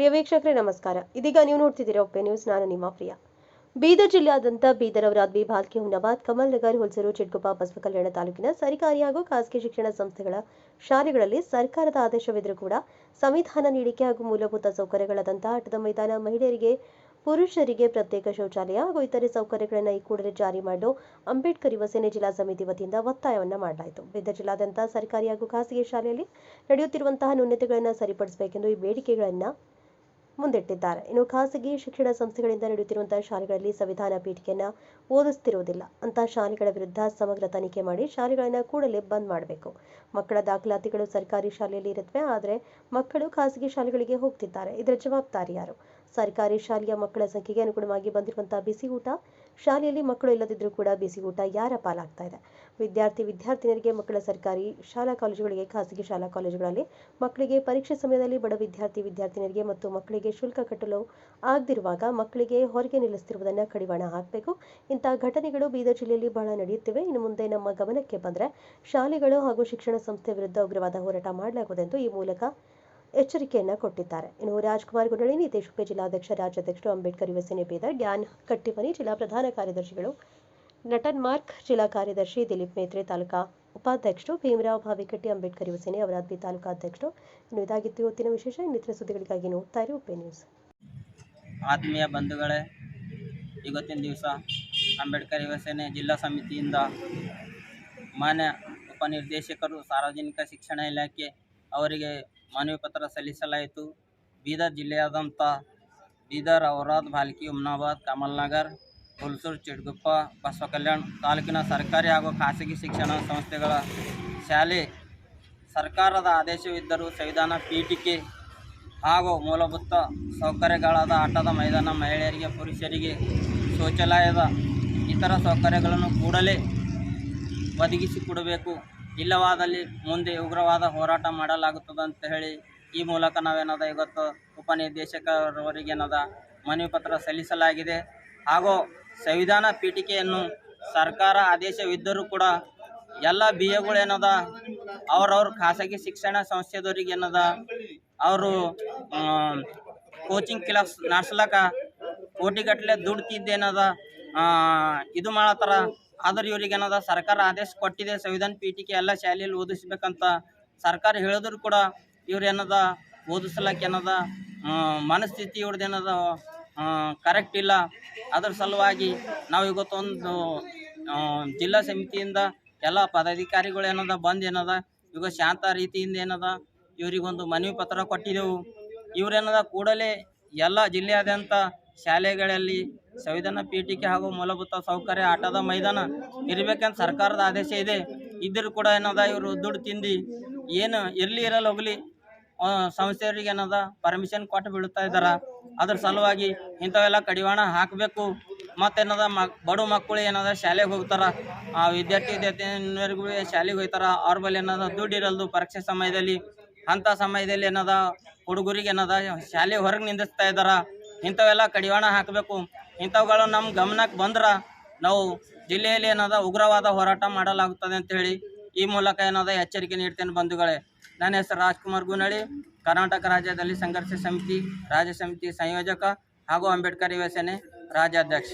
ಪ್ರಿಯ ವೀಕ್ಷಕರೇ, ನಮಸ್ಕಾರ. ಇದೀಗ ನೀವು ನೋಡ್ತಿದ್ದೀರಾ ಒಪ್ಪೆ ನ್ಯೂಸ್. ನಾನು ನಿಮ್ಮ ಪ್ರಿಯ. ಬೀದರ್ ಜಿಲ್ಲೆಯಾದ್ಯಂತ ಬೀದರ್ ಅವರಾದ್ವಿ ಭಾಲ್ಕಿ ಹುನಬಾದ್ ಕಮಲ್ ನಗರ್, ಹುಲ್ಸೂರು ಚಿಡ್ಕೊಪ್ಪ ಬಸವಕಲ್ಯಾಣ ತಾಲೂಕಿನ ಸರ್ಕಾರಿ ಹಾಗೂ ಖಾಸಗಿ ಶಿಕ್ಷಣ ಸಂಸ್ಥೆಗಳ ಶಾಲೆಗಳಲ್ಲಿ ಸರ್ಕಾರದ ಆದೇಶವಿದ್ರೂ ಕೂಡ ಸಂವಿಧಾನ ನೀಡಿಕೆ ಹಾಗೂ ಮೂಲಭೂತ ಸೌಕರ್ಯಗಳಾದಂತಹ ಆಟದ ಮೈದಾನ ಮಹಿಳೆಯರಿಗೆ, ಪುರುಷರಿಗೆ ಪ್ರತ್ಯೇಕ ಶೌಚಾಲಯ ಹಾಗೂ ಇತರೆ ಸೌಕರ್ಯಗಳನ್ನು ಈ ಕೂಡಲೇ ಜಾರಿ ಮಾಡಲು ಅಂಬೇಡ್ಕರ್ ಯುವ ಸೇನೆ ಜಿಲ್ಲಾ ಸಮಿತಿ ವತಿಯಿಂದ ಒತ್ತಾಯವನ್ನ ಮಾಡಲಾಯಿತು. ಬೀದರ್ ಜಿಲ್ಲಾದ್ಯಂತ ಸರ್ಕಾರಿ ಹಾಗೂ ಖಾಸಗಿ ಶಾಲೆಯಲ್ಲಿ ನಡೆಯುತ್ತಿರುವಂತಹ ನ್ಯೂನತೆಗಳನ್ನು ಸರಿಪಡಿಸಬೇಕೆಂದು ಈ ಬೇಡಿಕೆಗಳನ್ನು ಮುಂದಿಟ್ಟಿದ್ದಾರೆ. ಇನ್ನು ಖಾಸಗಿ ಶಿಕ್ಷಣ ಸಂಸ್ಥೆಗಳಿಂದ ನಡೆಯುತ್ತಿರುವಂತಹ ಶಾಲೆಗಳಲ್ಲಿ ಸಂವಿಧಾನ ಪೀಠಿಕೆಯನ್ನ ಓದಿಸ್ತಿರುವುದಿಲ್ಲ. ಅಂತ ಶಾಲೆಗಳ ವಿರುದ್ಧ ಸಮಗ್ರ ತನಿಖೆ ಮಾಡಿ ಶಾಲೆಗಳನ್ನ ಕೂಡಲೇ ಬಂದ್ ಮಾಡಬೇಕು. ಮಕ್ಕಳ ದಾಖಲಾತಿಗಳು ಸರ್ಕಾರಿ ಶಾಲೆಯಲ್ಲಿ ಇರುತ್ತವೆ, ಆದರೆ ಮಕ್ಕಳು ಖಾಸಗಿ ಶಾಲೆಗಳಿಗೆ ಹೋಗ್ತಿದ್ದಾರೆ. ಇದರ ಜವಾಬ್ದಾರಿ ಯಾರು? ಸರ್ಕಾರಿ ಶಾಲೆಯ ಮಕ್ಕಳ ಸಂಖ್ಯೆಗೆ ಅನುಗುಣವಾಗಿ ಬಂದಿರುವಂತಹ ಬಿಸಿ ಊಟ ಶಾಲೆಯಲ್ಲಿ ಮಕ್ಕಳು ಇಲ್ಲದಿದ್ದರೂ ಕೂಡ ಬಿಸಿ ಊಟ ಯಾರ ಪಾಲಾಗ್ತಾ ಇದೆ? ವಿದ್ಯಾರ್ಥಿ, ವಿದ್ಯಾರ್ಥಿನಿಯರಿಗೆ ಮಕ್ಕಳ ಸರ್ಕಾರಿ ಶಾಲಾ ಕಾಲೇಜುಗಳಿಗೆ, ಖಾಸಗಿ ಶಾಲಾ ಕಾಲೇಜುಗಳಲ್ಲಿ ಮಕ್ಕಳಿಗೆ ಪರೀಕ್ಷೆ ಸಮಯದಲ್ಲಿ ಬಡ ವಿದ್ಯಾರ್ಥಿ, ವಿದ್ಯಾರ್ಥಿನಿಯರಿಗೆ ಮತ್ತು ಮಕ್ಕಳಿಗೆ ಶುಲ್ಕ ಕಟ್ಟಲು ಆಗದಿರುವಾಗ ಮಕ್ಕಳಿಗೆ ಹೊರಗೆ ನಿಲ್ಲಿಸ್ತಿರುವುದನ್ನು ಕಡಿವಾಣ ಹಾಕಬೇಕು. ಇಂತಹ ಘಟನೆಗಳು ಬೀದರ್ ಜಿಲ್ಲೆಯಲ್ಲಿ ಬಹಳ ನಡೆಯುತ್ತಿವೆ. ಇನ್ನು ಮುಂದೆ ನಮ್ಮ ಗಮನಕ್ಕೆ ಬಂದರೆ ಶಾಲೆಗಳು ಹಾಗೂ ಶಿಕ್ಷಣ ಸಂಸ್ಥೆ ವಿರುದ್ಧ ಉಗ್ರವಾದ ಹೋರಾಟ ಮಾಡಲಾಗುವುದೆಂದು ಈ ಮೂಲಕ ಎಚ್ಚರಿಕೆಯನ್ನ ಕೊಟ್ಟಿದ್ದಾರೆ. ಇನ್ನು ರಾಜ್ಕುಮಾರ್ ಗುಂಡಳಿ ನಿತೇಶ್ ಉಪೆ ಜಿಲ್ಲಾಧ್ಯಕ್ಷ, ರಾಜ್ಯಾಧ್ಯಕ್ಷರು ಅಂಬೇಡ್ಕರ್ ಯುವಸೇನೆ ಸೇನೆ ಬೀದರ್ ಡ್ಯಾನ್ ಕಟ್ಟಿಮನಿ ಜಿಲ್ಲಾ ಪ್ರಧಾನ ಕಾರ್ಯದರ್ಶಿಗಳು, ನಟನ್ ಮಾರ್ಕ್ ಜಿಲ್ಲಾ ಕಾರ್ಯದರ್ಶಿ ದಿಲೀಪ್ ಮೇತ್ರೆ ತಾಲೂಕಾ ಉಪಾಧ್ಯಕ್ಷರು, ಭೀಮರಾವ್ ಭಾವಿಕಟ್ಟಿ ಅಂಬೇಡ್ಕರ್ ಯುವಸೇನೆ ಅವರಾದ್ವಿ ತಾಲೂಕಾ ಅಧ್ಯಕ್ಷರು. ಇನ್ನು ಇದಾಗಿತ್ತು ಇವತ್ತಿನ ವಿಶೇಷ. ಇನ್ನಿತರ ಸುದ್ದಿಗಳಿಗಾಗಿ ನೋಡ್ತಾ ಇರಿ ಉಪೆ ನ್ಯೂಸ್. ಆತ್ಮೀಯ ಬಂಧುಗಳೇ, ಇವತ್ತಿನ ದಿವಸ ಅಂಬೇಡ್ಕರ್ ಯುವಸೇನೆ ಜಿಲ್ಲಾ ಸಮಿತಿಯಿಂದ ಮಾನ್ಯ ಉಪನಿರ್ದೇಶಕರು, ಸಾರ್ವಜನಿಕ ಶಿಕ್ಷಣ ಇಲಾಖೆ ಅವರಿಗೆ ಮನವಿ ಪತ್ರ ಸಲ್ಲಿಸಲಾಯಿತು. ಬೀದರ್ ಜಿಲ್ಲೆಯಾದಂಥ ಬೀದರ್ ಔರಾದ್ ಭಾಲ್ಕಿ ಉಮ್ನಾಬಾದ್, ಕಮಲ್ನಗರ್, ಹುಲ್ಸೂರು ಚಿಡ್ಗುಪ್ಪ ಬಸವ ಕಲ್ಯಾಣ್ ತಾಲೂಕಿನ ಸರ್ಕಾರಿ ಹಾಗೂ ಖಾಸಗಿ ಶಿಕ್ಷಣ ಸಂಸ್ಥೆಗಳ ಶಾಲೆ ಸರ್ಕಾರದ ಆದೇಶವಿದ್ದರೂ ಸಂವಿಧಾನ ಪೀಠಿಕೆ ಹಾಗೂ ಮೂಲಭೂತ ಸೌಕರ್ಯಗಳಾದ ಆಟದ ಮೈದಾನ, ಮಹಿಳೆಯರಿಗೆ, ಪುರುಷರಿಗೆ ಶೌಚಾಲಯದ ಇತರ ಸೌಕರ್ಯಗಳನ್ನು ಕೂಡಲೇ ಒದಗಿಸಿಕೊಡಬೇಕು. ಇಲ್ಲವಾದಲ್ಲಿ ಮುಂದೆ ಉಗ್ರವಾದ ಹೋರಾಟ ಮಾಡಲಾಗುತ್ತದೆ ಅಂತ ಹೇಳಿ ಈ ಮೂಲಕ ನಾವೇನದ ಇವತ್ತು ಉಪನಿರ್ದೇಶಕರವರಿಗೇನದ ಮನವಿ ಪತ್ರ ಸಲ್ಲಿಸಲಾಗಿದೆ. ಹಾಗೂ ಸಂವಿಧಾನ ಪೀಠಿಕೆಯನ್ನು ಸರ್ಕಾರ ಆದೇಶವಿದ್ದರೂ ಕೂಡ ಎಲ್ಲ ಬಿ ಎಗಳೇನದ ಅವ್ರವ್ರ ಖಾಸಗಿ ಶಿಕ್ಷಣ ಸಂಸ್ಥೆದವ್ರಿಗೆ ಏನದ ಅವರು ಕೋಚಿಂಗ್ ಕ್ಲಾಸ್ ನಡೆಸ್ಲಕ್ಕ ಕೋಟಿಗಟ್ಟಲೆ ದುಡ್ತಿದ್ದೇನದ ಇದು ಮಾಡತ್ತಾರ. ಆದ್ರೆ ಇವ್ರಿಗೆ ಏನದ ಸರ್ಕಾರ ಆದೇಶ ಕೊಟ್ಟಿದೆ, ಸಂವಿಧಾನ ಪೀಠಿಕೆ ಎಲ್ಲ ಶಾಲೆಯಲ್ಲಿ ಓದಿಸ್ಬೇಕಂತ ಸರ್ಕಾರ ಹೇಳಿದ್ರು ಕೂಡ ಇವ್ರು ಏನದ ಓದಿಸ್ಲಕ್ಕ ಏನದ ಮನಸ್ಥಿತಿ ಇವ್ರದ್ದು ಏನದ ಕರೆಕ್ಟ್ ಇಲ್ಲ. ಅದ್ರ ಸಲುವಾಗಿ ನಾವು ಇವತ್ತೊಂದು ಜಿಲ್ಲಾ ಸಮಿತಿಯಿಂದ ಎಲ್ಲ ಪದಾಧಿಕಾರಿಗಳು ಏನದ ಬಂದು ಏನದ ಈಗ ಶಾಂತ ರೀತಿಯಿಂದ ಏನದ ಇವರಿಗೊಂದು ಮನವಿ ಪತ್ರ ಕೊಟ್ಟಿದ್ದೆವು. ಇವ್ರೇನದ ಕೂಡಲೇ ಎಲ್ಲ ಜಿಲ್ಲೆಯಾದ್ಯಂತ ಶಾಲೆಗಳಲ್ಲಿ ಸಂವಿಧಾನ ಪೀಠಿಕೆ ಹಾಗೂ ಮೂಲಭೂತ ಸೌಕರ್ಯ ಆಟದ ಮೈದಾನ ಇರಬೇಕಂತ ಸರ್ಕಾರದ ಆದೇಶ ಇದೆ. ಇದ್ದರೂ ಕೂಡ ಏನದ, ಇವರು ದುಡ್ಡು ತಿಂದು ಏನು ಎಲ್ಲಿ ಇರಲ್ಲ ಹೋಗಲಿ ಸಂಸ್ಥೆಯವರಿಗೆ ಏನದ ಪರ್ಮಿಷನ್ ಕೊಟ್ಟು ಬಿಡುತ್ತಾ ಇದ್ದಾರೆ. ಅದ್ರ ಸಲುವಾಗಿ ಇಂಥವೆಲ್ಲ ಕಡಿವಾಣ ಹಾಕಬೇಕು. ಮತ್ತೇನದ, ಮ, ಬಡ ಮಕ್ಕಳು ಏನದ, ಶಾಲೆಗೆ ಹೋಗ್ತಾರ. ಆ, ವಿದ್ಯಾರ್ಥಿ, ವಿದ್ಯಾರ್ಥಿನಿಯರಿಗೂ ಶಾಲೆಗೆ ಹೋಗ್ತಾರ. ಅವ್ರ ಬಳಿ ಏನದ, ದುಡ್ಡು ಇರಲ್ದು ಪರೀಕ್ಷೆ ಸಮಯದಲ್ಲಿ. ಅಂಥ ಸಮಯದಲ್ಲಿ ಏನದ, ಹುಡುಗರಿಗೆ ಏನದ, ಶಾಲೆ ಹೊರಗೆ ನಿಂದಿಸ್ತಾ ಇದ್ದಾರ. ಇಂಥವೆಲ್ಲ ಕಡಿವಾಣ ಹಾಕಬೇಕು. ಇಂಥವುಗಳು ನಮ್ಮ ಗಮನಕ್ಕೆ ಬಂದ್ರೆ ನಾವು ಜಿಲ್ಲೆಯಲ್ಲಿ ಏನದ ಉಗ್ರವಾದ ಹೋರಾಟ ಮಾಡಲಾಗುತ್ತದೆ ಅಂತ ಹೇಳಿ ಈ ಮೂಲಕ ಏನದ ಎಚ್ಚರಿಕೆ ನೀಡ್ತೇನೆ ಬಂಧುಗಳೇ. ನನ್ನ ಹೆಸರು ರಾಜ್ಕುಮಾರ್ ಗುನಳಿ ಕರ್ನಾಟಕ ರಾಜ್ಯದಲ್ಲಿ ಸಂಘರ್ಷ ಸಮಿತಿ, ರಾಜ್ಯ ಸಮಿತಿ ಸಂಯೋಜಕ ಹಾಗೂ ಅಂಬೇಡ್ಕರ್ ಯುವ ಸೇನೆ ರಾಜ್ಯಾಧ್ಯಕ್ಷ.